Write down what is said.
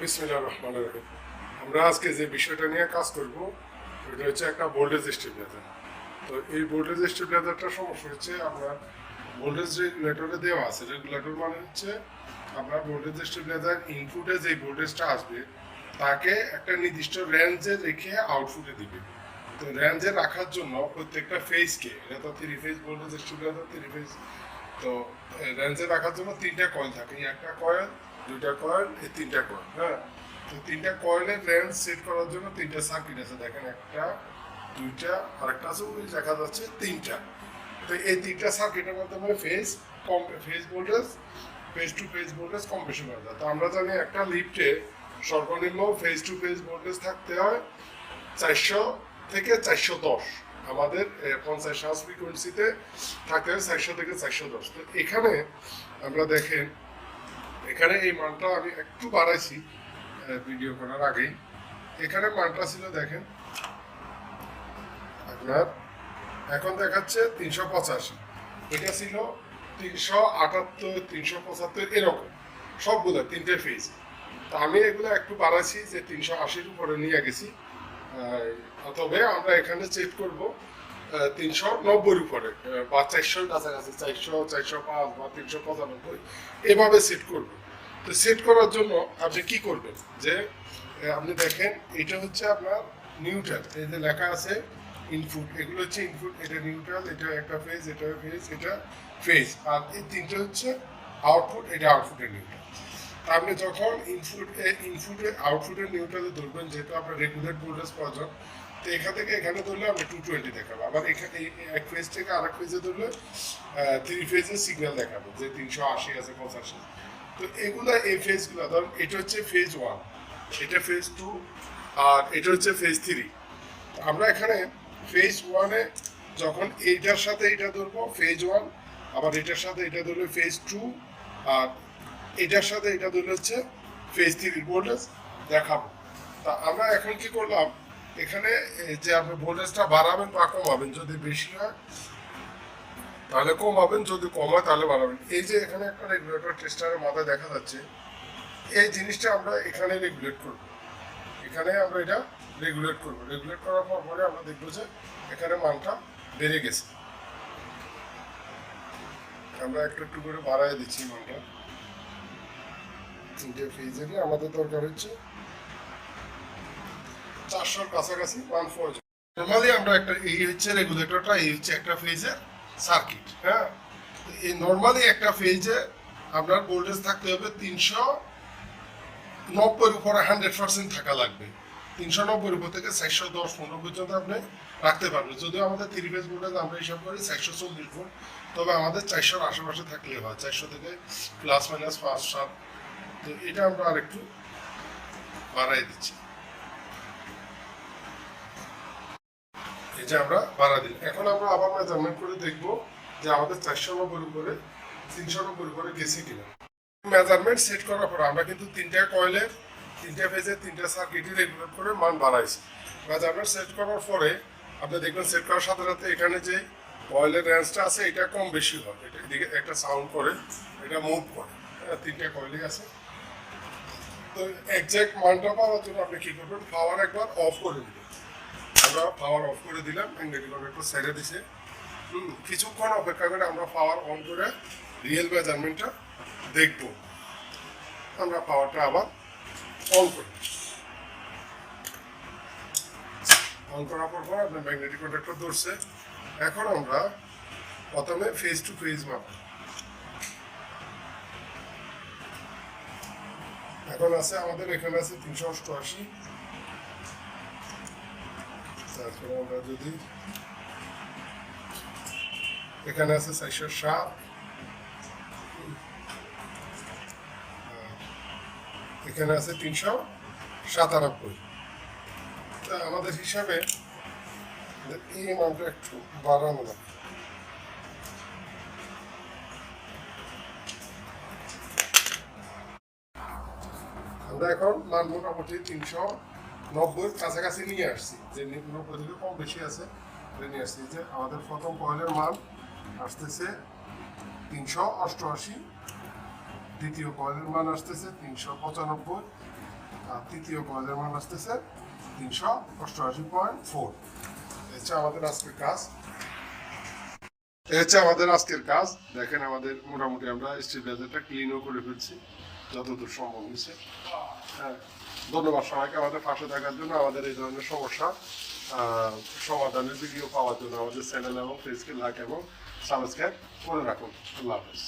বিসমিল্লাহ রহমান রহিম। আমরা আজকে যে বিষয়টা নিয়ে কাজ করব, এটা হচ্ছে একটা ভোল্টেজ স্টেবিলাইজার তো এই ভোল্টেজ স্টেবিলাইজারটার সমস্যা হচ্ছে আপনার ভোল্টেজ রেগুলেটরে দেওয়া আছে। রেগুলেটর মানে হচ্ছে আপনার ভোল্টেজ স্টেবিলাইজার ইনপুটে যে ভোল্টেজটা আসবে, তাকে একটা নির্দিষ্ট রেঞ্জে রেখে আউটপুটে দিবে। তো রেঞ্জে রাখার জন্য প্রত্যেকটা ফেজকে এটা তো three phase voltage stabiliser three phase তো রেঞ্জে রাখার জন্য তিনটা কয়েল থাকে। একটা কয়েল দুইটা কয়েল এই তিনটা কয়েল হ্যাঁ? তো তিনটা কয়েলের রেঞ্জ সেট করার জন্য তিনটা সার্কিট আছে। দেখেন একটা, দুইটা, আরেকটা আছে দেখা যাচ্ছে তিনটা। তো এই তিনটা সার্কিটের মাধ্যমে phase com phase voltage phase to phase voltage compression করা যায়। তো আমরা জানি একটা লিফটে সর্বনিম্ন ফেজ টু ফেজ ভোল্টেজ থাকতে হয় চারশো থেকে চারশো দশ। আমাদের পঞ্চাশ হাউস ফ্রিকোয়েন্সিতে থাকতে হয় চারশো থেকে চারশো দশ। তো এখানে আমরা দেখেন এখানে এই মানটা আমি একটু বাড়াইছি ভিডিও করার আগেই। এখানে মানটা ছিল, দেখেন। আপনার এখন দেখাচ্ছে তিনশো পঁচাশি। এটা ছিল তিনশো আটাত্তর, তিনশো পঁচাত্তর, এরকম। সবগুলো তিনটে ফেজ তো আমি এগুলো একটু বাড়াইছি যে তিনশো আশির উপরে নিয়ে গেছি। তবে আমরা এখানে চেক করব তিনশো নব্বইয়ের উপরে বা চারশোর কাছাকাছি, চারশো চারশো পাঁচ বা তিনশো পঁচানব্বই। এভাবে সেট করব। সেট করার জন্য আপনি কি করবেন? যে আপনি দেখেন, এটা হচ্ছে আপনার নিউট্রাল এই যে লেখা আছে ইনপুট এগুলো হচ্ছে ইনপুট এটা নিউট্রাল এটা একটা ফেজ এটা ফেজ এটা ফেজ আর এই তিনটে হচ্ছে আউটপুট এটা আউটপুটের নিউট্রাল আপনি যখন ইনপুট ইনপুটে আউটপুটের নিউট্রালে ধরবেন, যেহেতু আপনার রেগুলার ভোল্টেজ প্রয়োজন তো এখান থেকে এখানে ধরলে আপনি টু টোয়েন্টি দেখাবো আবার এখানে এক ফেজ থেকে আরেক ফেজে ধরলে থ্রি ফেজের সিগন্যাল দেখাবো যে তিনশো আশি আছে, পঁচাশি। তো এগুলা এই ফেজগুলো ধরুন এটা হচ্ছে ফেজ ওয়ান এটা ফেজ টু আর এটা হচ্ছে ফেজ থ্রি আমরা এখানে ফেজ ওয়ানে যখন এইটার সাথে এটা ধরবো ফেজ ওয়ান আবার এটার সাথে এটা ধরলে ফেজ টু আর এটার সাথে এটা ধরলে হচ্ছে ফেজ থ্রি ভোল্টেজ দেখাবো। তা আমরা এখন কি করলাম? এখানে যে আপনি ভোল্টেজটা বাড়াবেন বা কমাবেন, যদি বেশি হয় তাহলে কমাবেন যদি কম হয় তাহলে বাড়াবেন। এই যে এখানে একটা রেগুলেটর টেস্টারের মাথায় দেখা যাচ্ছে, এই জিনিসটা আমরা এখানে রেগুলেট করব। এখানে আমরা এটা রেগুলেট করব। রেগুলেট করার পর পরে আমরা দেখব যে এখানে মানটা বেড়ে গেছে। আমরা একটু একটু করে বাড়ায় দিচ্ছি মানটা। তিনটে ফেজেরই আমাদের দরকার হচ্ছে চারশোর কাছাকাছি ওয়ান ফোর নর্মালি আমরা একটা, এই হচ্ছে রেগুলেটরটা এই হচ্ছে একটা ফেজের সার্কিট হ্যাঁ? এই নর্মালি একটা ফেজে আপনার ভোল্টেজ থাকতে হবে তিনশো নব্বইয়ের উপরে হান্ড্রেড পার্সেন্ট থাকা লাগবে। তিনশো নব্বইয়ের উপর থেকে চারশো দশ পনেরো পর্যন্ত আপনি রাখতে পারবেন। যদিও আমাদের থ্রি ফেজ ভোল্টেজ আমরা হিসাব করি চারশো চল্লিশ ভোল্ট, তবে আমাদের চারশোর আশেপাশে থাকলে হয়, চারশো থেকে প্লাস মাইনাস পাঁচ, সাত। তো এটা আমরা আরেকটু বাড়াই দিচ্ছি। এই যে আমরা বাড়া দিই। এখন আমরা আবার মেজারমেন্ট করে দেখব যে আমাদের চারশো নব্বই উপরে তিনশো নব্বই উপরে গেছে কিনা। মেজারমেন্ট সেট করার পর আমরা কিন্তু তিনটা কয়েলের তিনটা ফেজে তিনটা সার্কিটই রেগুলেট করে মান বাড়াইছি। মেজারমেন্ট সেট করার পরে আপনি দেখবেন সেট করার সাথে সাথে এখানে যে কয়েলের রেঞ্জটা আছে এটা কম বেশি হয়। এটা এদিকে একটা সাউন্ড করে এটা মুভ করে। হ্যাঁ, তিনটা কয়েলই আছে। তো এক্সাক্ট মানটা পাওয়ার জন্য আপনি কি করবেন? পাওয়ার একবার অফ করে দিবেন। আমরা পাওয়ার অফ করে দিলাম ম্যাগনেটিক একটু সাইডে দিছে। কিছুক্ষণ অপেক্ষা করে আমরা পাওয়ার অন করে রিয়েল মেজারমেন্টটা দেখব। আমরা পাওয়ারটা আবার অন করি। অন করার পর পর আপনার ম্যাগনেটিক কন্ট্রাক্টর ধরছে। এখন আমরা প্রথমে ফেস টু ফেস মাপ এখন আছে, আমাদের এখানে আছে তিনশো অষ্টআশি। এখানে আছে চারশো সাত। এখানে আছে তিনশো সাতানব্বই। তা আমাদের হিসাবে এই মানটা একটু বাড়ানো লাগে আমরা এখন মান মোটামুটি তিনশো নব্বই কাছাকাছি নিয়ে আসছি। যে নব্বই থেকে কম বেশি আছে নিয়ে আসছি। যে আমাদের প্রথম কয়েলের মান আসতেছে তিনশো অষ্টআশি, দ্বিতীয় কয়েলের মান আসতেছে তিনশো পঁচানব্বই, আর তৃতীয় কয়েলের মান আসতেছে তিনশো অষ্টআশি পয়েন্ট ফোর। হচ্ছে আমাদের আজকের কাজ। হচ্ছে আমাদের আজকের কাজ। দেখেন আমাদের মোটামুটি আমরা স্টেবিলাইজারটা ক্লিনও করে ফেলছি, যতদূর সম্ভব হয়েছে। হ্যাঁ। ধন্যবাদ সবাইকে আমাদের পাশে থাকার জন্য, আমাদের এই ধরনের সমস্যা সমাধানের ভিডিও পাওয়ার জন্য আমাদের চ্যানেল এবং ফেসকে লাইক এবং সাবস্ক্রাইব করে রাখুন। আল্লাহ হাফেজ।